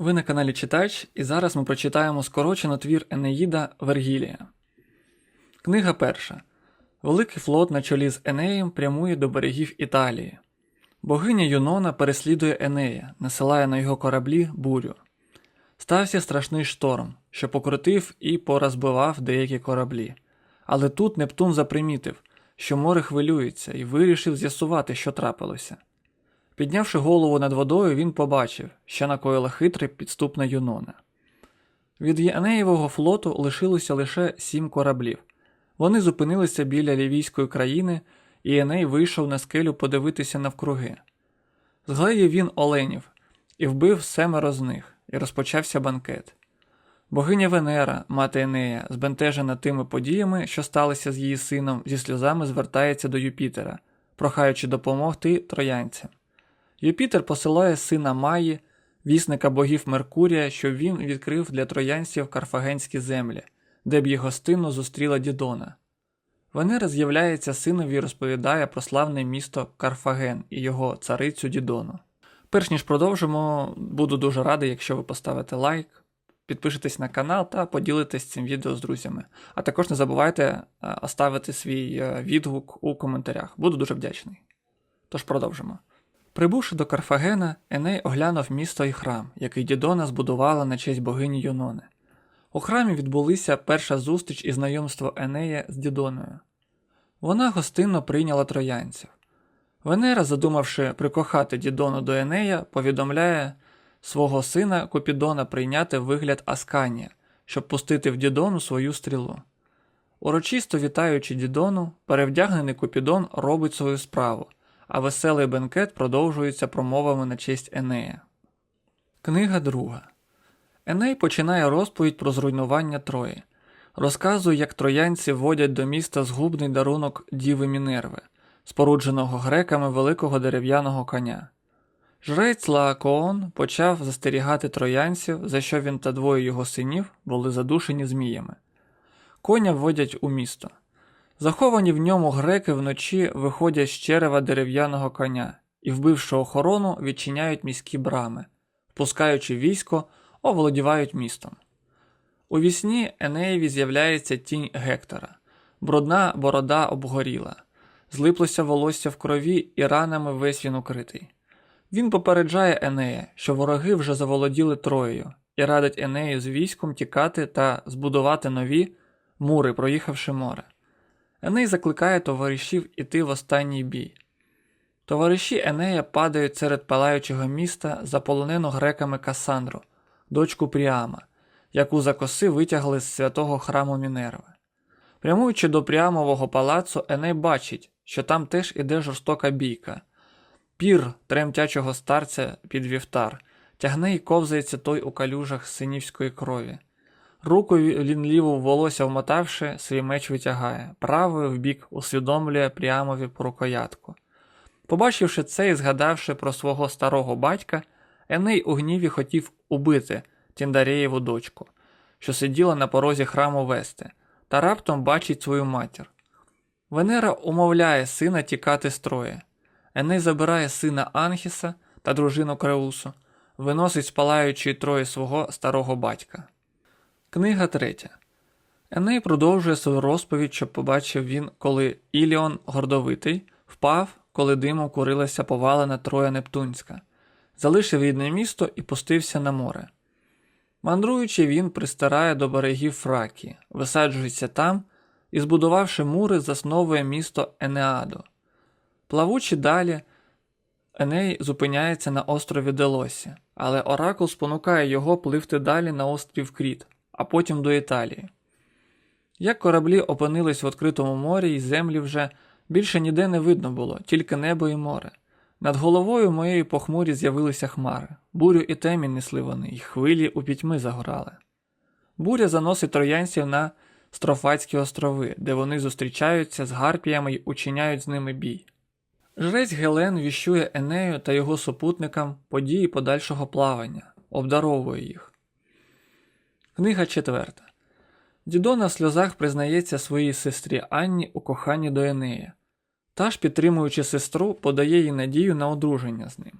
Ви на каналі Читач, і зараз ми прочитаємо скорочено твір Енеїда Вергілія. Книга перша. Великий флот на чолі з Енеєм прямує до берегів Італії. Богиня Юнона переслідує Енея, насилає на його кораблі бурю. Стався страшний шторм, що покрутив і порозбивав деякі кораблі. Але тут Нептун запримітив, що море хвилюється, і вирішив з'ясувати, що трапилося. Піднявши голову над водою, він побачив, що накоїла хитре підступна Юнона. Від Янеєвого флоту лишилося лише сім кораблів. Вони зупинилися біля лівійської країни, і Еней вийшов на скелю подивитися навкруги. Зглеїв він оленів і вбив семеро з них, і розпочався банкет. Богиня Венера, мати Енея, збентежена тими подіями, що сталися з її сином, зі сльозами звертається до Юпітера, прохаючи допомогти троянцям. Юпітер посилає сина Маї, вісника богів Меркурія, щоб він відкрив для троянців карфагенські землі, де б їх гостинно зустріла Дідона. Венера з'являється синові і розповідає про славне місто Карфаген і його царицю Дідону. Перш ніж продовжимо, буду дуже радий, якщо ви поставите лайк, підпишетесь на канал та поділитесь цим відео з друзями. А також не забувайте е, оставити свій е, відгук у коментарях. Буду дуже вдячний. Тож продовжимо. Прибувши до Карфагена, Еней оглянув місто і храм, який Дідона збудувала на честь богині Юнони. У храмі відбулися перша зустріч і знайомство Енея з Дідоною. Вона гостинно прийняла троянців. Венера, задумавши прикохати Дідону до Енея, повідомляє свого сина Купідона прийняти вигляд Асканія, щоб пустити в Дідону свою стрілу. Урочисто вітаючи Дідону, перевдягнений Купідон робить свою справу, а веселий бенкет продовжується промовами на честь Енея. Книга друга. Еней починає розповідь про зруйнування Трої. Розказує, як троянці вводять до міста згубний дарунок Діви Мінерви, спорудженого греками великого дерев'яного коня. Жрець Лаакоон почав застерігати троянців, за що він та двоє його синів були задушені зміями. Коня вводять у місто. Заховані в ньому греки вночі виходять з черева дерев'яного коня і, вбивши охорону, відчиняють міські брами, впускаючи військо, оволодівають містом. У вісні Енеєві з'являється тінь Гектора, брудна борода обгоріла, злиплося волосся в крові і ранами весь він укритий. Він попереджає Енея, що вороги вже заволоділи Троєю, і радить Енею з військом тікати та збудувати нові мури, проїхавши море. Еней закликає товаришів іти в останній бій. Товариші Енея падають серед палаючого міста, заполонену греками Касандру, дочку Пріама, яку за коси витягли з святого храму Мінерви. Прямуючи до Пріамового палацу, Еней бачить, що там теж іде жорстока бійка. Пір тремтячого старця під вівтар, тягне й ковзається той у калюжах синівської крові. Руку він ліву волосся вмотавши, свій меч витягає, правою вбік усвідомлює Пріамові по рукоятку. Побачивши це і згадавши про свого старого батька, Еней у гніві хотів убити Тіндарєєву дочку, що сиділа на порозі храму Вести, та раптом бачить свою матір. Венера умовляє сина тікати з Трої. Еней забирає сина Анхіса та дружину Креусу, виносить з Трої свого старого батька. Книга третя. Еней продовжує свою розповідь, що побачив він, коли Іліон гордовитий впав, коли димом курилася повалена Троя Нептунська, залишив рідне місто і пустився на море. Мандруючи, він пристарає до берегів Фракії, висаджується там і, збудувавши мури, засновує місто Енеаду. Плавучи далі, Еней зупиняється на острові Делосі, але Оракул спонукає його пливти далі на острів Кріт, а потім до Італії. Як кораблі опинились в відкритому морі, і землі вже більше ніде не видно було, тільки небо і море. Над головою моєї похмурі з'явилися хмари, бурю і темінь несли вони, і хвилі у пітьми загорали. Буря заносить троянців на Строфатські острови, де вони зустрічаються з гарпіями й учиняють з ними бій. Жрець Гелен віщує Енею та його супутникам події подальшого плавання, обдаровує їх. Книга четверта. Дідона в сльозах признається своїй сестрі Анні у коханні до Енея. Та ж, підтримуючи сестру, подає їй надію на одруження з ним.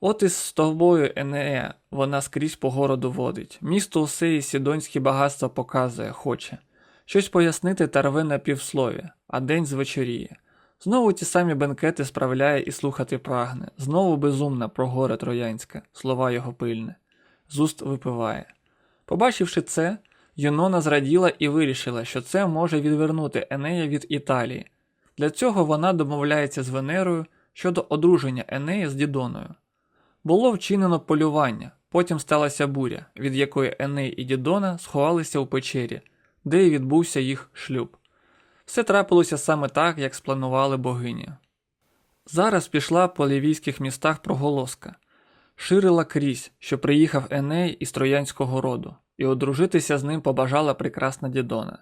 От із з тобою, Енея, вона скрізь по городу водить. Місто усе і сідонські багатства показує, хоче. Щось пояснити та рве на півслові, а день звечоріє. Знову ті самі бенкети справляє і слухати прагне. Знову безумна про горе троянське, слова його пильне. З уст випиває. Побачивши це, Юнона зраділа і вирішила, що це може відвернути Енея від Італії. Для цього вона домовляється з Венерою щодо одруження Енея з Дідоною. Було вчинено полювання, потім сталася буря, від якої Еней і Дідона сховалися у печері, де й відбувся їх шлюб. Все трапилося саме так, як спланували богині. Зараз пішла по лівійських містах проголоска, ширила крізь, що приїхав Еней із троянського роду, і одружитися з ним побажала прекрасна Дідона.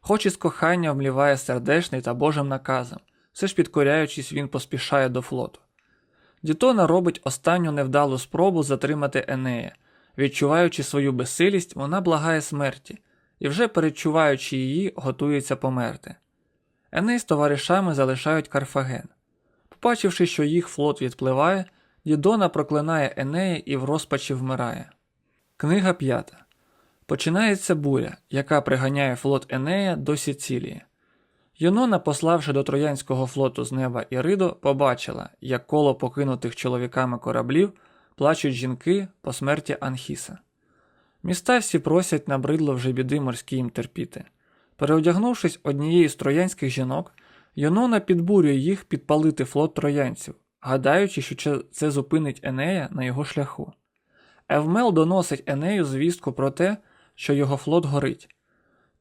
Хоч із кохання вмліває сердешний та Божим наказом, все ж підкоряючись, він поспішає до флоту. Дітона робить останню невдалу спробу затримати Енея. Відчуваючи свою безсилість, вона благає смерті, і вже передчуваючи її, готується померти. Еней з товаришами залишають Карфаген. Побачивши, що їх флот відпливає, Дідона проклинає Енея і в розпачі вмирає. Книга 5. Починається буря, яка приганяє флот Енея до Сіцилії. Юнона, пославши до Троянського флоту з неба Іридо, побачила, як коло покинутих чоловіками кораблів плачуть жінки по смерті Анхіса. Міста всі просять набридло вже біди морські їм терпіти. Переодягнувшись однією з троянських жінок, Юнона підбурює їх підпалити флот троянців, гадаючи, що це зупинить Енея на його шляху. Евмел доносить Енею звістку про те, що його флот горить.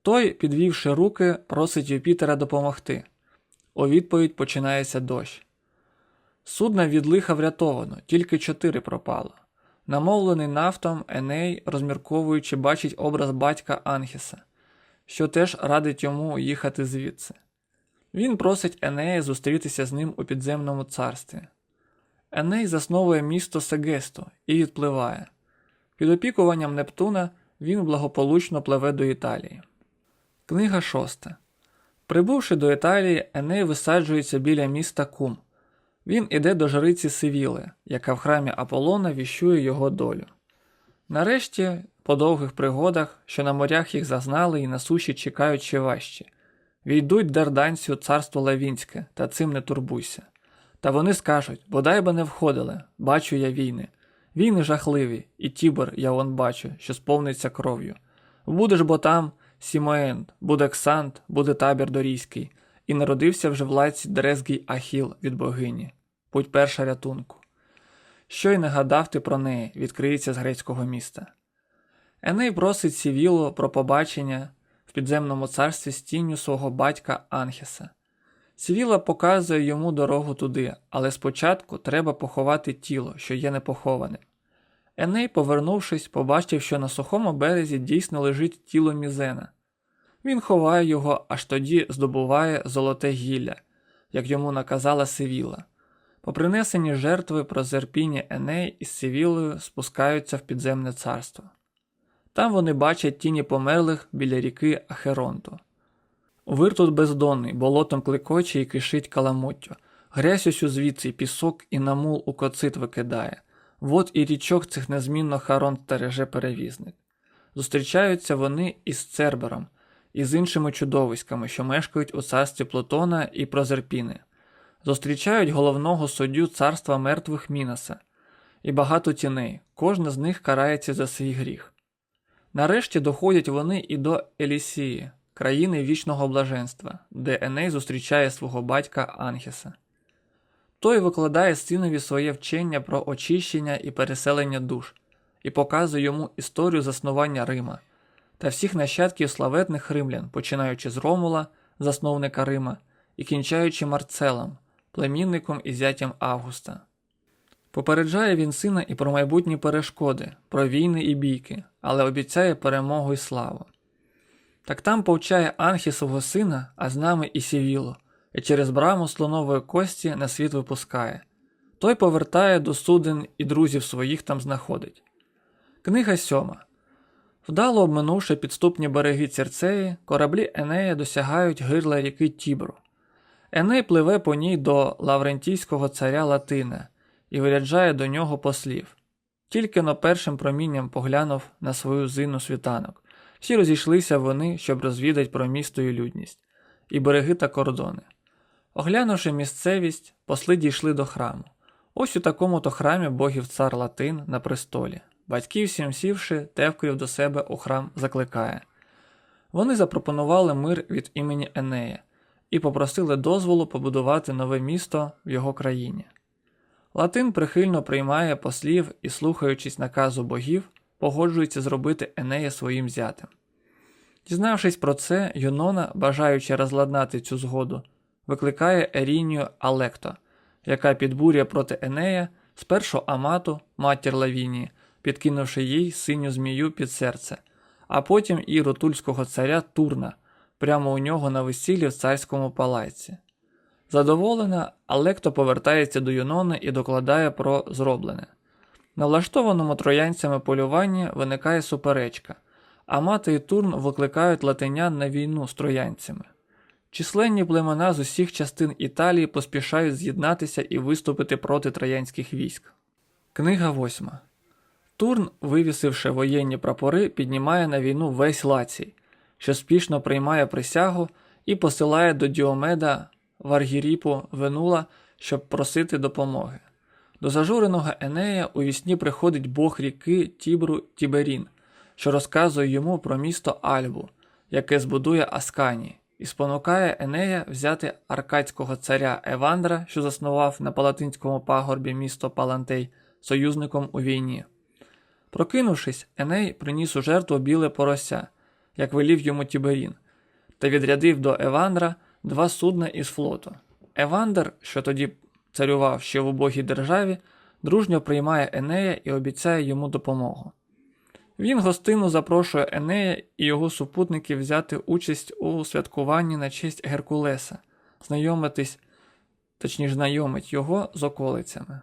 Той, підвівши руки, просить Юпітера допомогти. У відповідь починається дощ. Судна від лиха врятовано, тільки чотири пропало. Намовлений нафтом, Еней, розмірковуючи, бачить образ батька Анхіса, що теж радить йому їхати звідси. Він просить Енея зустрітися з ним у підземному царстві. Еней засновує місто Сегесто і відпливає. Під опікуванням Нептуна він благополучно пливе до Італії. Книга 6. Прибувши до Італії, Еней висаджується біля міста Кум. Він іде до жриці Сивіли, яка в храмі Аполлона віщує його долю. Нарешті, по довгих пригодах, що на морях їх зазнали і на суші чекають ще важче, війдуть Дарданцю царство Лавінське, та цим не турбуйся. Та вони скажуть бодай би не входили, бачу я війни. Війни жахливі, і Тібор я вон бачу, що сповниться кров'ю. Будеш бо там Сімоент, буде Ксант, буде табір дорійський, і народився вже в лаці Дрезгій Ахіл від богині, путь перша рятунку. Що й не гадав ти про неї, відкриється з грецького міста. Еней просить Сівіло про побачення підземному царстві з тінню свого батька Анхеса. Сівіла показує йому дорогу туди, але спочатку треба поховати тіло, що є непохованим. Еней, повернувшись, побачив, що на сухому березі дійсно лежить тіло Мізена. Він ховає його, аж тоді здобуває золоте гілля, як йому наказала Сивіла. По принесенні жертви про зерпіння Еней із Сивілою спускаються в підземне царство. Там вони бачать тіні померлих біля ріки Ахеронту. Вир тут бездонний, болотом кликоче і кишить каламуттю. Грязь усю звідси, пісок і намул у коцит викидає. Вот і річок цих незмінно Харон стереже перевізник. Зустрічаються вони із Цербером і з іншими чудовиськами, що мешкають у царстві Плутона і Прозерпіни. Зустрічають головного суддю царства мертвих Мінаса і багато тіней, кожна з них карається за свій гріх. Нарешті доходять вони і до Елісії, країни вічного блаженства, де Еней зустрічає свого батька Анхеса. Той викладає синові своє вчення про очищення і переселення душ і показує йому історію заснування Рима та всіх нащадків славетних римлян, починаючи з Ромула, засновника Рима, і кінчаючи Марцелом, племінником і зятям Августа. Попереджає він сина і про майбутні перешкоди, про війни і бійки, але обіцяє перемогу і славу. Так там повчає Анхі свого сина, а з нами і Сівіло, і через браму слонової кості на світ випускає. Той повертає до суден і друзів своїх там знаходить. Книга сьома. Вдало обминувши підступні береги Церцеї, кораблі Енея досягають гирла ріки Тібру. Еней пливе по ній до Лаврентійського царя Латина і виряджає до нього послів. Тільки но першим промінням поглянув на свою зину світанок. Всі розійшлися вони, щоб розвідати про місто і людність, і береги та кордони. Оглянувши місцевість, посли дійшли до храму. Ось у такому то храмі богів цар Латин на престолі. Батьків всім сівши, тевкою до себе у храм закликає. Вони запропонували мир від імені Енея і попросили дозволу побудувати нове місто в його країні. Латин прихильно приймає послів і, слухаючись наказу богів, погоджується зробити Енея своїм зятем. Дізнавшись про це, Юнона, бажаючи розладнати цю згоду, викликає Ерінію Алекто, яка підбурює проти Енея спершу Амату, матір Лавінії, підкинувши їй синю змію під серце, а потім і рутульського царя Турна, прямо у нього на весіллі в царському палаці. Задоволена, Алекто повертається до Юнони і докладає про зроблене. На влаштованому троянцями полюванні виникає суперечка, а мати і Турн викликають латинян на війну з троянцями. Численні племена з усіх частин Італії поспішають з'єднатися і виступити проти троянських військ. Книга 8. Турн, вивісивши воєнні прапори, піднімає на війну весь Лацій, що спішно приймає присягу і посилає до Діомеда в Аргіріпу Венула, щоб просити допомоги. До зажуреного Енея у вісні приходить бог ріки Тібру Тіберін, що розказує йому про місто Альбу, яке збудує Аскані, і спонукає Енея взяти аркадського царя Евандра, що заснував на палатинському пагорбі місто Палантей, союзником у війні. Прокинувшись, Еней приніс у жертву біле порося, як велів йому Тіберін, та відрядив до Евандра два судна із флоту. Евандер, що тоді царював ще в убогій державі, дружньо приймає Енея і обіцяє йому допомогу. Він гостину запрошує Енея і його супутників взяти участь у святкуванні на честь Геркулеса, знайомитись, точніше знайомить його з околицями.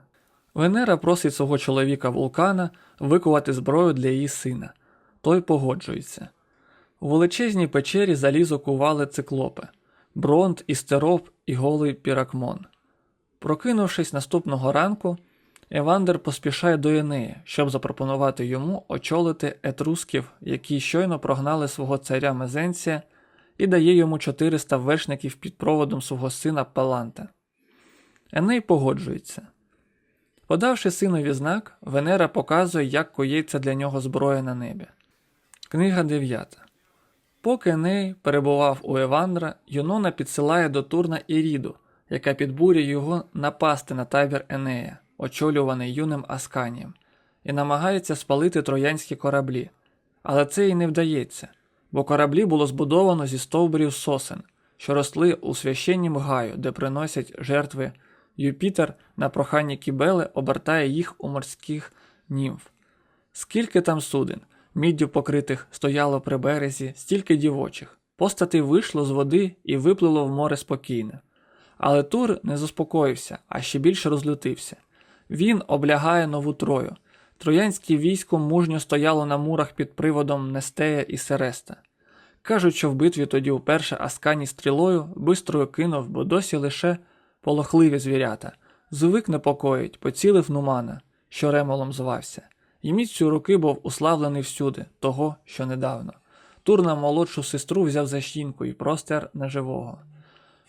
Венера просить свого чоловіка вулкана викувати зброю для її сина. Той погоджується. У величезній печері залізо кували циклопи, бронт, істероп і голий піракмон. Прокинувшись наступного ранку, Евандер поспішає до Енея, щоб запропонувати йому очолити етрусків, які щойно прогнали свого царя Мезенція, і дає йому 400 вершників під проводом свого сина Паланта. Еней погоджується. Подавши синові знак, Венера показує, як коїться для нього зброя на небі. Книга 9. Поки Еней перебував у Евандра, Юнона підсилає до Турна Іріду, яка підбурює його напасти на табір Енея, очолюваний юним Асканієм, і намагається спалити троянські кораблі. Але це їй не вдається, бо кораблі було збудовано зі стовбурів сосен, що росли у священнім гаю, де приносять жертви. Юпітер на прохання Кібели обертає їх у морських німф. Скільки там суден, міддю покритих, стояло при березі, стільки дівочих. Постати вийшло з води і виплило в море спокійне. Але Тур не заспокоївся, а ще більше розлютився. Він облягає нову трою. Троянське військо мужньо стояло на мурах під приводом Нестея і Сереста. Кажуть, що в битві тоді вперше Аскані стрілою бистрою кинув, бо досі лише полохливі звірята. Звик непокоїть, поцілив Нумана, що ремолом звався. І міцю руки був уславлений всюди, того, що недавно. Турна молодшу сестру взяв за щінку і простер на живого.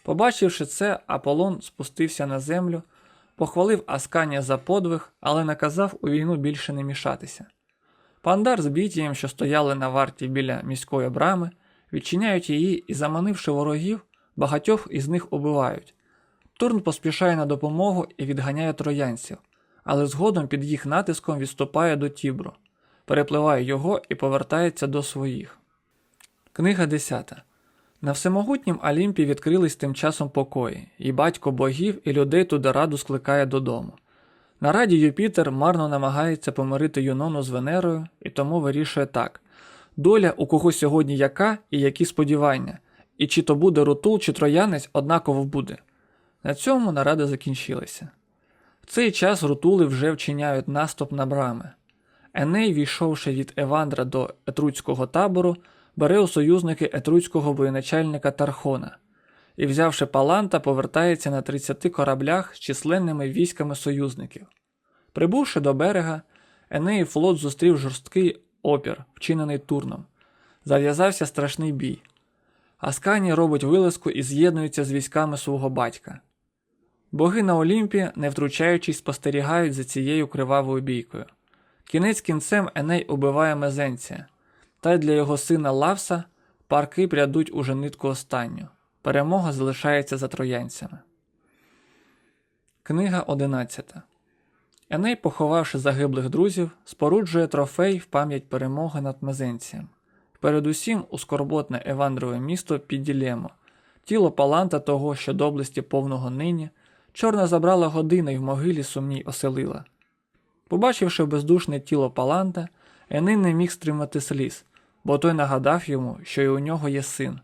Побачивши це, Аполлон спустився на землю, похвалив Асканія за подвиг, але наказав у війну більше не мішатися. Пандар з бітієм, що стояли на варті біля міської брами, відчиняють її і, заманивши ворогів, багатьох із них убивають. Турн поспішає на допомогу і відганяє троянців, але згодом під їх натиском відступає до Тібру, перепливає його і повертається до своїх. Книга 10. На всемогутнім Олімпі відкрились тим часом покої, і батько богів і людей туди раду скликає додому. На раді Юпітер марно намагається помирити Юнону з Венерою і тому вирішує так: доля у кого сьогодні яка і які сподівання, і чи то буде рутул, чи троянець однаково буде. На цьому нарада закінчилася. В цей час рутули вже вчиняють наступ на брами. Еней, війшовши від Евандра до етруцького табору, бере у союзники етруцького воєначальника Тархона і, взявши паланта, повертається на 30 кораблях з численними військами союзників. Прибувши до берега, Енеїв флот зустрів жорсткий опір, вчинений Турном. Зав'язався страшний бій. Асканій робить вилазку і з'єднується з військами свого батька. Боги на Олімпі, не втручаючись, спостерігають за цією кривавою бійкою. Кінець кінцем Еней убиває Мезенція, та й для його сина Лавса парки прядуть уже нитку останню. Перемога залишається за троянцями. Книга 11. Еней, поховавши загиблих друзів, споруджує трофей в пам'ять перемоги над Мезенцієм. Передусім у скорботне Евандрове місто Підділємо. Тіло паланта того, що доблесті повного нині, чорна забрала година й в могилі сумній оселила. Побачивши бездушне тіло паланта, Еней не міг стримати сліз, бо той нагадав йому, що й у нього є син.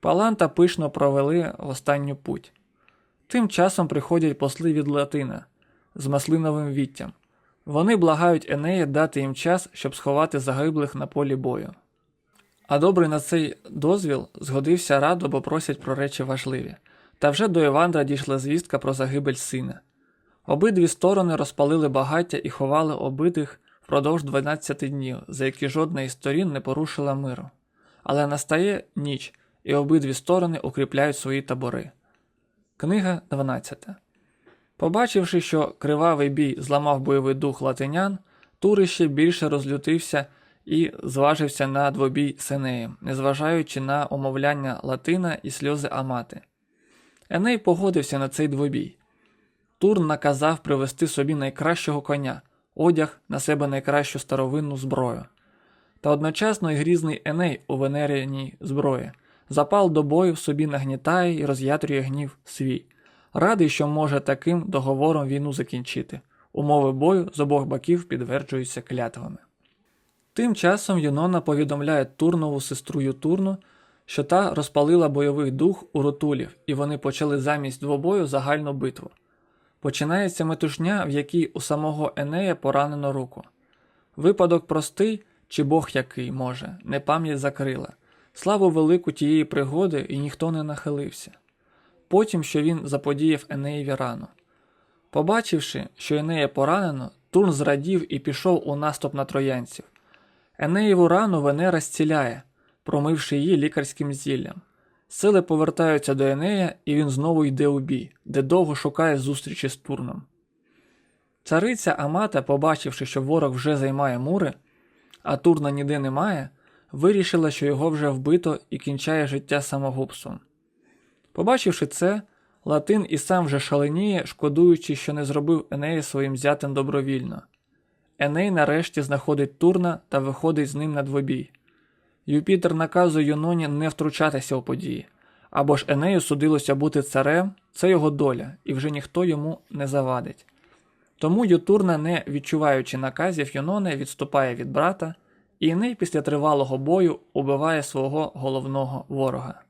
Паланта пишно провели в останню путь. Тим часом приходять посли від Латина з маслиновим віттям. Вони благають Енея дати їм час, щоб сховати загиблих на полі бою. А добрий на цей дозвіл згодився радо, бо просять про речі важливі. Та вже до Івандра дійшла звістка про загибель сина. Обидві сторони розпалили багаття і ховали обидих впродовж 12 днів, за які жодна із сторін не порушила миру. Але настає ніч, і обидві сторони укріпляють свої табори. Книга 12. Побачивши, що кривавий бій зламав бойовий дух латинян, Тури ще більше розлютився і зважився на двобій з Енеєм, незважаючи на омовляння Латина і сльози Амати. Еней погодився на цей двобій. Тур наказав привезти собі найкращого коня, одяг на себе найкращу старовинну зброю. Та одночасно й грізний Еней у венеряній зброї. Запал до бою собі нагнітає і роз'ятрює гнів свій. Радий, що може таким договором війну закінчити. Умови бою з обох боків підтверджуються клятвами. Тим часом Юнона повідомляє Турнову сестру Ютурну, що та розпалила бойовий дух у ротулів, і вони почали замість двобою загальну битву. Починається метушня, в якій у самого Енея поранено руку. Випадок простий, чи Бог який може, не пам'ять закрила. Славу велику тієї пригоди, і ніхто не нахилився. Потім, що він заподіяв Енеєві рану. Побачивши, що Енея поранено, Турн зрадів і пішов у наступ на троянців. Енеєву рану Венера зціляє, промивши її лікарським зіллям. Сили повертаються до Енея, і він знову йде у бій, де довго шукає зустрічі з Турном. Цариця Амата, побачивши, що ворог вже займає мури, а Турна ніде немає, вирішила, що його вже вбито і кінчає життя самогубством. Побачивши це, Латин і сам вже шаленіє, шкодуючи, що не зробив Енея своїм зятем добровільно. Еней нарешті знаходить Турна та виходить з ним на двобій. Юпітер наказує Юноні не втручатися у події, або ж Енею судилося бути царем, це його доля, і вже ніхто йому не завадить. Тому Ютурна, не відчуваючи наказів Юнони, відступає від брата, і Еней після тривалого бою убиває свого головного ворога.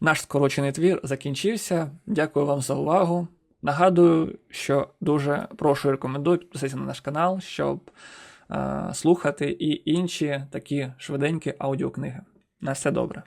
Наш скорочений твір закінчився. Дякую вам за увагу. Нагадую, що дуже прошу і рекомендую підписатися на наш канал, щоб слухати і інші такі швиденькі аудіокниги. На все добре.